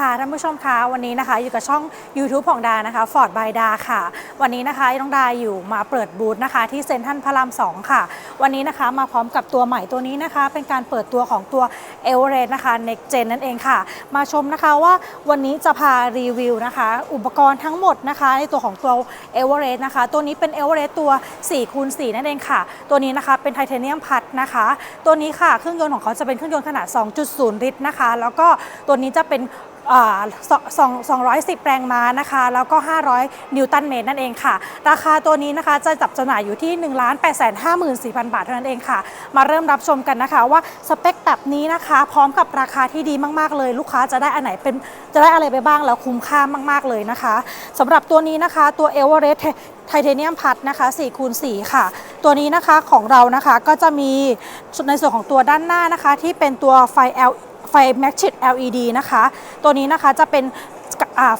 ค่ะท่านผู้ชมคะวันนี้นะคะ อยู่กับช่อง YouTube ของดานะคะ Ford by ดาค่ะ วันนี้นะคะน้องดาอยู่มาเปิดบูธนะคะ ที่เซ็นทรัลพระราม2ค่ะ วันนี้นะคะมาพร้อมกับตัวใหม่ตัวนี้นะคะ เป็นการเปิดตัวของตัว e v e r e s t นะคะ Next Gen นั่นเองค่ะ มาชมนะคะว่าวันนี้จะพารีวิวนะคะ อุปกรณ์ทั้งหมดนะคะในตัวของตัว e v e r e s t นะคะ ตัวนี้เป็น e v e r e s t ตัว4คูณ4นั่นเองค่ะ ตัวนี้นะคะเป็นไทเทเนียมพัดนะคะ ตัวนี้ค่ะเครื่องยนต์ของเขาจะเป็นเครื่องยนต์ขนาด 2.0 ลิตรนะคะ แล้วก็ตัวนี้จะเป็น อ่าสสองสองร้อยสิบแรงม้านะคะ แล้วก็ 500 นิวตันเมตรนั่นเองค่ะ ราคาตัวนี้นะคะจะจับจำหน่ายอยู่ที่ 1 8 5 4 0 0 0 บาทเท่านั้นเองค่ะ มาเริ่มรับชมกันนะคะว่าสเปคแบบนี้นะคะ พร้อมกับราคาที่ดีมากๆเลย ลูกค้าจะได้อันไหนเป็นจะได้อะไรไปบ้างแล้วคุ้มค่ามาก ๆเลยนะคะสำหรับตัวนี้นะคะตัวเอเวอเรสต์ไทเทเนียมพัดนะคะ4คูณ4ค่ะ ตัวนี้นะคะของเรานะคะก็จะมีในส่วนของตัวด้านหน้านะคะ ที่เป็นตัวไฟ L ไฟ Magic LED นะคะ ตัวนี้นะคะจะเป็น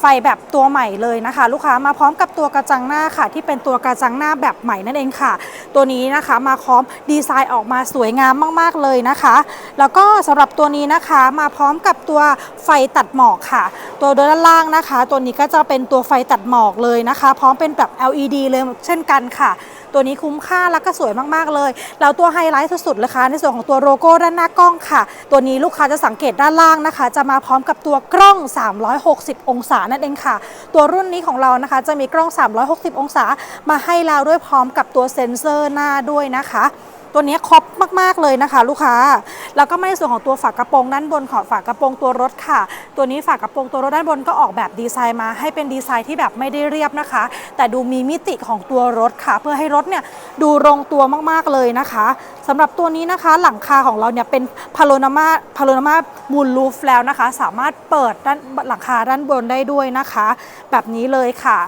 ไฟแบบตัวใหม่เลยนะคะ ลูกค้ามาพร้อมกับตัวกระจังหน้าค่ะ ที่เป็นตัวกระจังหน้าแบบใหม่นั่นเองค่ะ ตัวนี้นะคะมาพร้อมดีไซน์ออกมาสวยงามมาก ๆ เลยนะคะ แล้วก็สำหรับตัวนี้นะคะมาพร้อมกับตัวไฟตัดหมอกค่ะ ตัวด้านล่างนะคะ ตัวนี้ก็จะเป็นตัวไฟตัดหมอกเลยนะคะ พร้อมเป็นแบบ LED เลยเช่นกันค่ะ ตัวนี้คุ้มค่าแล้วก็สวยมากๆเลยแล้วตัวไฮไลท์สุดๆเลยค่ะในส่วนของตัวโลโก้ด้านหน้ากล้องค่ะ ตัวนี้ลูกค้าจะสังเกตด้านล่างนะคะ จะมาพร้อมกับตัวกล้อง 360 องศานั่นเองค่ะ ตัวรุ่นนี้ของเรานะคะ จะมีกล้อง 360 องศา มาให้เราด้วยพร้อมกับตัวเซ็นเซอร์หน้าด้วยนะคะ ตัวนี้ครบมากๆเลยนะคะ ลูกค้า แล้วก็ไม่ในส่วนของตัวฝากระโปรงด้านบนของฝากระโปรงตัวรถค่ะ ตัวนี้ฝากระโปรงตัวรถด้านบนก็ออกแบบดีไซน์มาให้เป็นดีไซน์ที่แบบไม่ได้เรียบนะคะ แต่ดูมีมิติของตัวรถค่ะ เพื่อให้รถเนี่ยดูลงตัวมากๆเลยนะคะสำหรับตัวนี้นะคะหลังคาของเราเนี่ยเป็นพาโลนามาพาโลนามามูลลูฟแล้วนะคะ สามารถเปิดด้านหลังคาด้านบนได้ด้วยนะคะ แบบนี้เลยค่ะ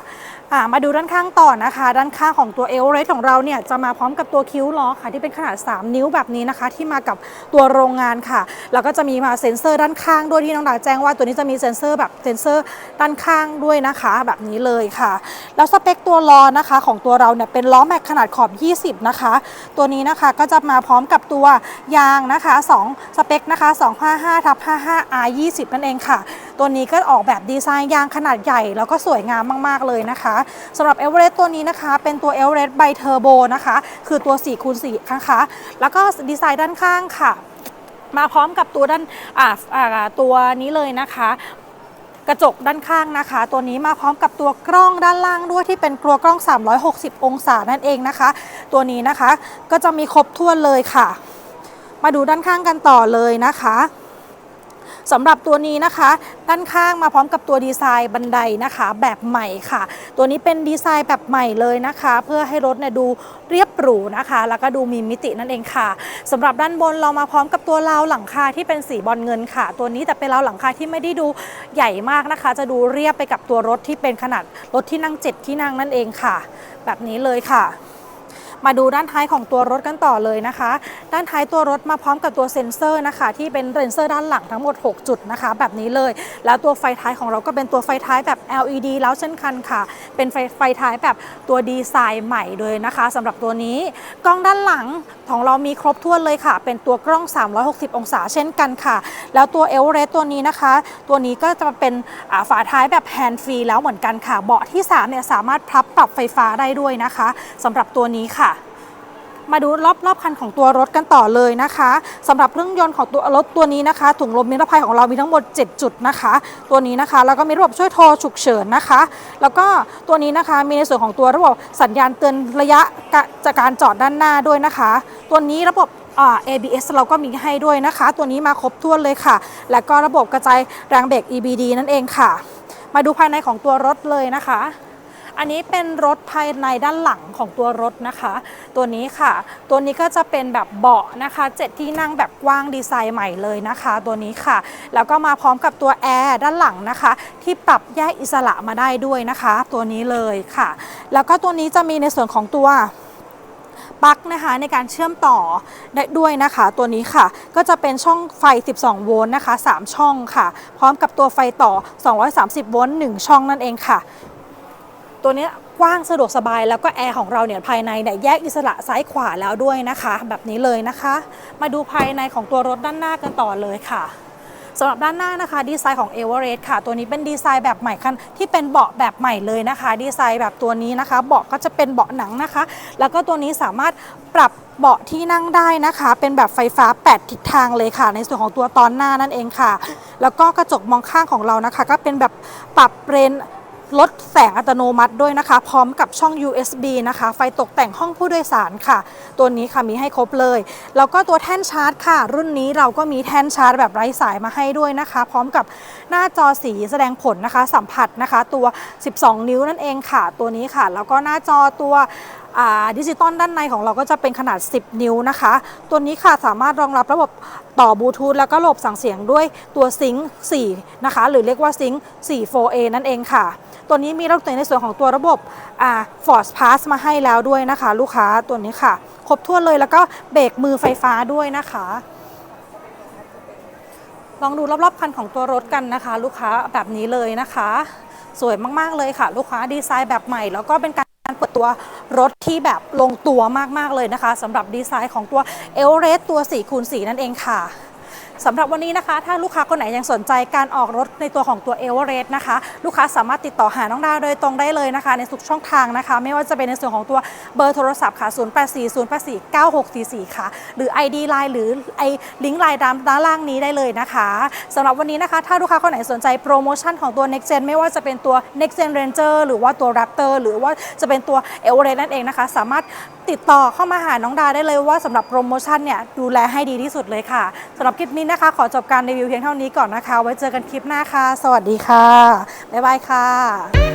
มาดูด้านข้างต่อนะคะ ด้านข้างของตัวเอลเรสของเราเนี่ยจะมาพร้อมกับตัวคิ้วล้อค่ะ ที่เป็นขนาด 3 นิ้วแบบนี้นะคะ ที่มากับตัวโรงงานค่ะ แล้วก็จะมีมาเซ็นเซอร์ด้านข้างด้วยที่น้องดาแจ้งว่าตัวนี้จะมีเซ็นเซอร์แบบเซ็นเซอร์ด้านข้างด้วยนะคะ แบบนี้เลยค่ะ แล้วสเปคตัวล้อนะคะ ของตัวเราเนี่ยเป็นล้อแม็กขนาดขอบ 20 นะคะ ตัวนี้นะคะก็จะมาพร้อมกับตัวยางนะคะ 2 สเปคนะคะ255ทับ55 R 20 นั่นเองค่ะ ตัวนี้ก็ออกแบบดีไซน์ยางขนาดใหญ่ แล้วก็สวยงามมากๆเลยนะคะสำหรับเอเวอเรสต์ตัวนี้นะคะเป็นตัวเอเวอเรสต์ไบเทอร์โบนะคะคือตัว4คูณ4นะคะแล้วก็ดีไซน์ด้านข้างค่ะ มาพร้อมกับตัวด้านอ่าอ่าตัวนี้เลยนะคะกระจกด้านข้างนะคะ ตัวนี้มาพร้อมกับตัวกล้องด้านล่างด้วยที่เป็นตัวกล้อง 360 องศานั่นเองนะคะ ตัวนี้นะคะก็จะมีครบถ้วนเลยค่ะ มาดูด้านข้างกันต่อเลยนะคะ สำหรับตัวนี้นะคะ ด้านข้างมาพร้อมกับตัวดีไซน์บันไดนะคะ แบบใหม่ค่ะ ตัวนี้เป็นดีไซน์แบบใหม่เลยนะคะ เพื่อให้รถเนี่ยดูเรียบหรูนะคะ แล้วก็ดูมีมิตินั่นเองค่ะสำหรับด้านบนเรามาพร้อมกับตัวราวหลังคาที่เป็นสีบอลเงินค่ะ ตัวนี้แต่เป็นราวหลังคาที่ไม่ได้ดูใหญ่มากนะคะ จะดูเรียบไปกับตัวรถที่เป็นขนาดรถที่นั่งเจ็ดที่นั่งนั่นเองค่ะ แบบนี้เลยค่ะ มาดูด้านท้ายของตัวรถกันต่อเลยนะคะ ด้านท้ายตัวรถมาพร้อมกับตัวเซ็นเซอร์นะคะ ที่เป็นเซ็นเซอร์ด้านหลังทั้งหมด 6 จุดนะคะ แบบนี้เลย แล้วตัวไฟท้ายของเราก็เป็นตัวไฟท้ายแบบ LED แล้วเช่นกันค่ะ เป็นไฟไฟท้ายแบบตัวดีไซน์ใหม่เลยนะคะสำหรับตัวนี้กล้องด้านหลังของเรามีครบถ้วนเลยค่ะ เป็นตัวกล้อง 360 องศาเช่นกันค่ะ แล้วตัวเอเวอเรสตัวนี้นะคะ ตัวนี้ก็จะเป็นฝาท้ายแบบแฮนด์ฟรีแล้วเหมือนกันค่ะ เบาะที่3เนี่ยสามารถพับปรับไฟฟ้าได้ด้วยนะคะสำหรับตัวนี้ค่ะ มาดูรอบรอบคันของตัวรถกันต่อเลยนะคะสำหรับเครื่องยนต์ของตัวรถตัวนี้นะคะ ถุงลมนิรภัยของเรามีทั้งหมด 7 จุดนะคะ ตัวนี้นะคะ แล้วก็มีระบบช่วยโทรฉุกเฉินนะคะ แล้วก็ตัวนี้นะคะมีในส่วนของตัวระบบสัญญาณเตือนระยะจากการจอดด้านหน้าด้วยนะคะ ตัวนี้ระบบอ่า ABS เราก็มีให้ด้วยนะคะ ตัวนี้มาครบถ้วนเลยค่ะ แล้วก็ระบบกระจายแรงเบรก EBD นั่นเองค่ะ มาดูภายในของตัวรถเลยนะคะ อันนี้เป็นรถภายในด้านหลังของตัวรถนะคะ ตัวนี้ค่ะ ตัวนี้ก็จะเป็นแบบเบาะนะคะเจ็ดที่นั่งแบบกว้างดีไซน์ใหม่เลยนะคะ ตัวนี้ค่ะ แล้วก็มาพร้อมกับตัวแอร์ด้านหลังนะคะ ที่ปรับแยกอิสระมาได้ด้วยนะคะ ตัวนี้เลยค่ะ แล้วก็ตัวนี้จะมีในส่วนของตัวปลั๊กนะคะในการเชื่อมต่อได้ด้วยนะคะ ตัวนี้ค่ะก็จะเป็นช่องไฟ 12 โวลต์นะคะ 3 ช่องค่ะ พร้อมกับตัวไฟต่อ 230 โวลต์1ช่องนั่นเองค่ะ ตัวนี้กว้างสะดวกสบายแล้วก็แอร์ของเราเนี่ยภายในเนี่ยแยกอิสระซ้ายขวาแล้วด้วยนะคะ แบบนี้เลยนะคะ มาดูภายในของตัวรถด้านหน้ากันต่อเลยค่ะสำหรับด้านหน้านะคะดีไซน์ของ e v e r e s t ค่ะ ตัวนี้เป็นดีไซน์แบบใหม่คันที่เป็นเบาะแบบใหม่เลยนะคะ ดีไซน์แบบตัวนี้นะคะ เบาะก็จะเป็นเบาะหนังนะคะ แล้วก็ตัวนี้สามารถปรับเบาะที่นั่งได้นะคะ เป็นแบบไฟฟ้า 8 ทิศทางเลยค่ะ ในส่วนของตัวตอนหน้านั่นเองค่ะ แล้วก็กระจกมองข้างของเรานะคะ ก็เป็นแบบปรับเรน ลดแสงอัตโนมัติด้วยนะคะ พร้อมกับช่อง USB นะคะ ไฟตกแต่งห้องผู้โดยสารค่ะ ตัวนี้ค่ะมีให้ครบเลย แล้วก็ตัวแท่นชาร์จค่ะ รุ่นนี้เราก็มีแท่นชาร์จแบบไร้สายมาให้ด้วยนะคะ พร้อมกับ หน้าจอสีแสดงผลนะคะ สัมผัสนะคะตัว 12 นิ้วนั่นเองค่ะ ตัวนี้ค่ะ แล้วก็หน้าจอตัวดิจิตอลด้านในของเราก็จะเป็นขนาด 10 นิ้วนะคะ ตัวนี้ค่ะสามารถรองรับระบบต่อบลูทูธแล้วก็ระบบสั่งเสียงด้วยตัวซิงค์4นะคะ หรือเรียกว่าซิงค์4 4A นั่นเองค่ะ ตัวนี้มีระบบในส่วนของตัวระบบอ่า Force Pass มาให้แล้วด้วยนะคะ ลูกค้าตัวนี้ค่ะ ครบถ้วนเลยแล้วก็เบรกมือไฟฟ้าด้วยนะคะ ลองดูรอบๆคันของตัวรถกันนะคะ ลูกค้าแบบนี้เลยนะคะ สวยมากๆเลยค่ะ ลูกค้าดีไซน์แบบใหม่ แล้วก็เป็นการเปิดตัวรถที่แบบลงตัวมากๆเลยนะคะสำหรับดีไซน์ของตัวเอลเรสตัว4คูณ4นั่นเองค่ะ สำหรับวันนี้นะคะ ถ้าลูกค้าคนไหนยังสนใจการออกรถในตัวของตัวเอเวอเรสต์นะคะ ลูกค้าสามารถติดต่อหาน้องดาวโดยตรงได้เลยนะคะ ในทุกช่องทางนะคะ ไม่ว่าจะเป็นในส่วนของตัวเบอร์โทรศัพท์ค่ะ 0840849644 ค่ะ หรือ ID Line หรือไอลิงก์ไลน์ด้านล่างนี้ได้เลยนะคะสำหรับวันนี้นะคะ ถ้าลูกค้าคนไหนสนใจโปรโมชั่นของตัว Next Gen ไม่ว่าจะเป็นตัว Next Gen Ranger หรือว่าตัว Raptor หรือว่าจะเป็นตัว e v e r e s t นั่นเองนะคะ สามารถติดต่อเข้ามาหาน้องดาได้เลยว่าสำหรับโปรโมชั่นเนี่ยดูแลให้ดีที่สุดเลยค่ะสำหรับคลิปนี้นะคะ ขอจบการรีวิวเพียงเท่านี้ก่อนนะคะ ไว้เจอกันคลิปหน้าค่ะ สวัสดีค่ะ บ๊ายบายค่ะ